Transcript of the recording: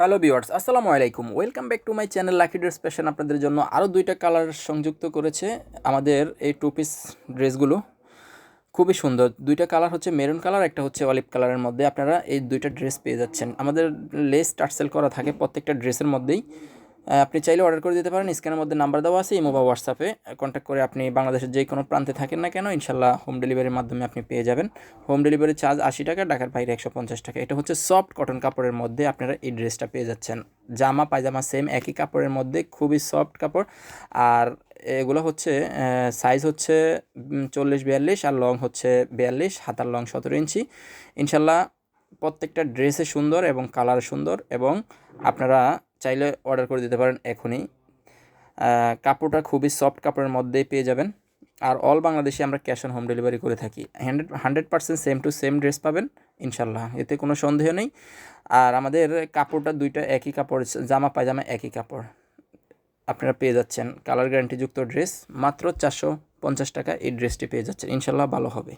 Hello viewers আসসালামু আলাইকুম। Welcome back to my channel Lucky Dress Fashion আপনাদের জন্য আরও দুইটা কালার সংযুক্ত করেছে আমাদের এই টু পিস ড্রেসগুলো। খুবই সুন্দর। দুইটা কালার হচ্ছে মেরুন কালার একটা হচ্ছে অলিভ কালারের মধ্যে। আপনারা এই দুইটা ড্রেস পেয়ে যাচ্ছেন। আমাদের লেস টার্সেল করা থাকে প্রত্যেকটা ড্রেসের মধ্যেই। আপনি চাইলে অর্ডার করে দিতে পারেন। স্ক্যানের মধ্যে নাম্বার দেওয়া আছে ইমো বা হোয়াটসঅ্যাপে কন্ট্যাক্ট করে আপনি বাংলাদেশের যে কোনো প্রান্তে থাকেন না কেন, ইনশাল্লাহ হোম ডেলিভারির মাধ্যমে আপনি পেয়ে যাবেন। হোম ডেলিভারি চার্জ আশি টাকা, ঢাকার বাইরে একশো পঞ্চাশ টাকা। এটা হচ্ছে সফট কটন কাপড়ের মধ্যে আপনারা এই ড্রেসটা পেয়ে যাচ্ছেন। জামা, পায়জামা সেম একই কাপড়ের মধ্যে, খুবই সফট কাপড়। আর এগুলো হচ্ছে সাইজ হচ্ছে চল্লিশ, বিয়াল্লিশ আর লং হচ্ছে বিয়াল্লিশ, হাতার লং সতেরো ইঞ্চি। ইনশাল্লাহ প্রত্যেকটা ড্রেসে সুন্দর এবং কালার সুন্দর এবং আপনারা চাইলে অর্ডার করে দিতে পারেন এখনই। কাপড়টা খুবই সফট কাপড়ের মধ্যেই পেয়ে যাবেন। আর অল বাংলাদেশে আমরা ক্যাশ অন হোম ডেলিভারি করে থাকি। Hundred hundred percent same to same dress পাবেন ইনশাল্লাহ এতে কোনো সন্দেহ নেই। আর আমাদের কাপড়টা দুইটা একই কাপড়, জামা, পায়জামা একই কাপড়। আপনারা পেয়ে যাচ্ছেন কালার গ্যারান্টিযুক্ত ড্রেস মাত্র চারশো পঞ্চাশ টাকা এই ড্রেসটি পেয়ে যাচ্ছেন। ইনশাল্লাহ ভালো হবে।